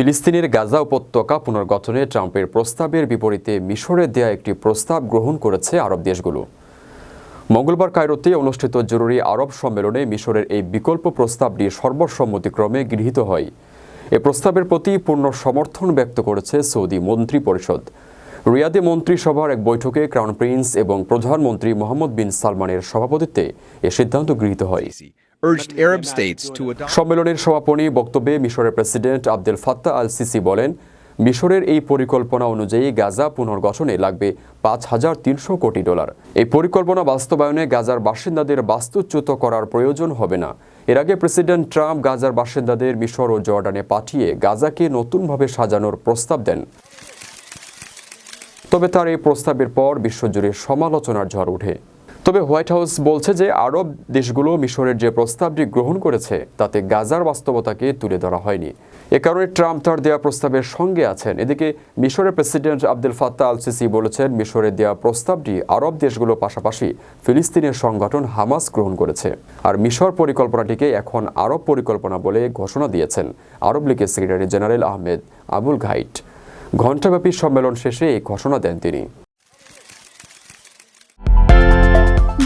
ফিলিস্তিনের গাজা উপত্যকা পুনর্গঠনে ট্রাম্পের প্রস্তাবের বিপরীতে মিশরে দেয়া একটি প্রস্তাব গ্রহণ করেছে আরব দেশগুলো। মঙ্গলবার কায়রোতে অনুষ্ঠিত জরুরি আরব সম্মেলনে মিশরের এই বিকল্প প্রস্তাবটি সর্বসম্মতিক্রমে গৃহীত হয়। এ প্রস্তাবের প্রতি পূর্ণ সমর্থন ব্যক্ত করেছে সৌদি মন্ত্রী পরিষদ। রিয়াদে মন্ত্রিসভার এক বৈঠকে ক্রাউন প্রিন্স এবং প্রধানমন্ত্রী মোহাম্মদ বিন সালমানের সভাপতিত্বে এ সিদ্ধান্ত গৃহীত হয়। Urged Arab states to adopt সম্মেলনের সমাপনী বক্তব্যে মিশরের president Abdel Fattah al Sisi বলেন মিশরের এই পরিকল্পনা অনুযায়ী গাজা পুনর্গঠনে লাগবে পাঁচ হাজার তিনশো কোটি ডলার। এই পরিকল্পনা বাস্তবায়নে গাজার বাসিন্দাদের বাস্তুচ্যুত করার প্রয়োজন হবে না। এর আগে প্রেসিডেন্ট ট্রাম্প গাজার বাসিন্দাদের মিশর ও জর্ডানে পাঠিয়ে গাজাকে নতুনভাবে সাজানোর প্রস্তাব দেন। তবে তার এই প্রস্তাবের পর বিশ্বজুড়ে সমালোচনার ঝড় ওঠে। তবে হোয়াইট হাউস বলছে যে আরব দেশগুলো মিশরের যে প্রস্তাবটি গ্রহণ করেছে, তাতে গাজার বাস্তবতাকে তুলে ধরা হয়নি। এ কারণে ট্রাম্প তার দেওয়া প্রস্তাবের সঙ্গে আছেন। এদিকে মিশরের president Abdul Fattah al Sisi বলেছেন, মিশরের দেওয়া প্রস্তাবটি আরব দেশগুলোর পাশাপাশি ফিলিস্তিনের সংগঠন হামাস গ্রহণ করেছে। আর মিশর পরিকল্পনাটিকে এখন আরব পরিকল্পনা বলে ঘোষণা দিয়েছেন আরব লীগের secretary general Ahmed Aboul Gheit. ঘণ্টাব্যাপী সম্মেলন শেষে এই ঘোষণা দেন তিনি।